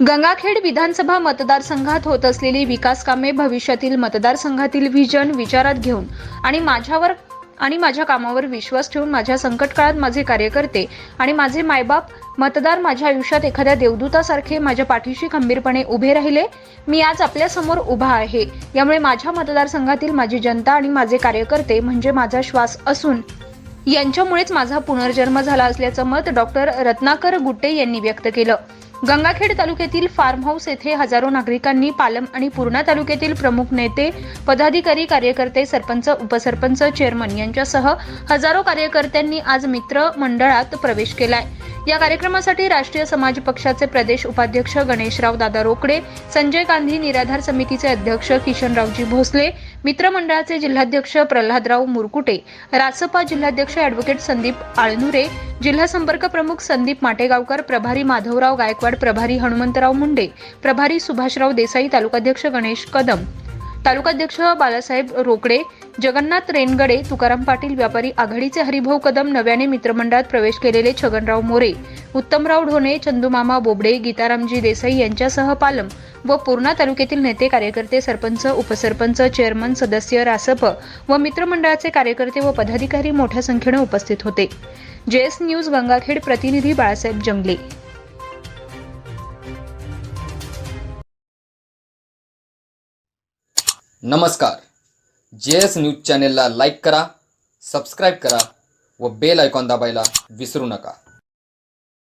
गंगाखेड विधानसभा मतदारसंघात होत असलेली विकास कामे भविष्यातील मतदारसंघातील व्हिजन विचारात घेऊन आणि माझ्यावर आणि माझ्या कामावर विश्वास ठेवून माझ्या संकट काळात माझे कार्यकर्ते आणि माझे मायबाप मतदार माझ्या आयुष्यात एखाद्या देवदूतासारखे माझ्या पाठीशी खंबीरपणे उभे राहिले. मी आज आपल्यासमोर उभा आहे. यामुळे माझ्या मतदारसंघातील माझी जनता आणि माझे कार्यकर्ते म्हणजे माझा श्वास असून यांच्यामुळेच माझा पुनर्जन्म झाला असल्याचं मत डॉक्टर रत्नाकर गुट्टे यांनी व्यक्त केलं. गंगाखेड तालुक्यातील फार्म हाऊस येथे हजारो नागरिकांनी पालम आणि पूर्णा तालुक्यातील प्रमुख नेते पदाधिकारी कार्यकर्ते सरपंच उपसरपंच चेअरमन यांच्यासह हजारो कार्यकर्त्यांनी आज मित्र मंडळात प्रवेश केलाय. या कार्यक्रमासाठी राष्ट्रीय समाज पक्षाचे प्रदेश उपाध्यक्ष गणेशराव दादा रोकडे संजय गांधी निराधार समितीचे अध्यक्ष किशनरावजी भोसले मित्रमंडळाचे जिल्हाध्यक्ष प्रल्हादराव मुरकुटे रासपा जिल्हाध्यक्ष ॲडव्होकेट संदीप आळनुरे जिल्हा संपर्क प्रमुख संदीप माटेगावकर प्रभारी माधवराव गायकवाड प्रभारी हनुमंतराव मुंडे प्रभारी सुभाषराव देसाई तालुकाध्यक्ष गणेश कदम तालुकाध्यक्ष बालासाहेब रोकडे जगन्नाथ रेनगडे तुकाराम पाटील व्यापारी आघाडीचे हरिभाऊ कदम नव्याने मित्रमंडळात प्रवेश केलेले छगनराव मोरे उत्तमराव ढोणे चंदुमामा बोबडे गीतारामजी देसाई यांच्यासह पालम व पूर्णा तालुक्यातील नेते कार्यकर्ते सरपंच उपसरपंच चेअरमन सदस्य रासप व मित्रमंडळाचे कार्यकर्ते व पदाधिकारी मोठ्या संख्येने उपस्थित होते. जेएस न्यूज गंगाखेड प्रतिनिधी बाळासाहेब जंगले. नमस्कार. जे एस न्यूज चॅनेलला लाईक करा सबस्क्राईब करा व बेल आयकॉन दाबायला विसरू नका.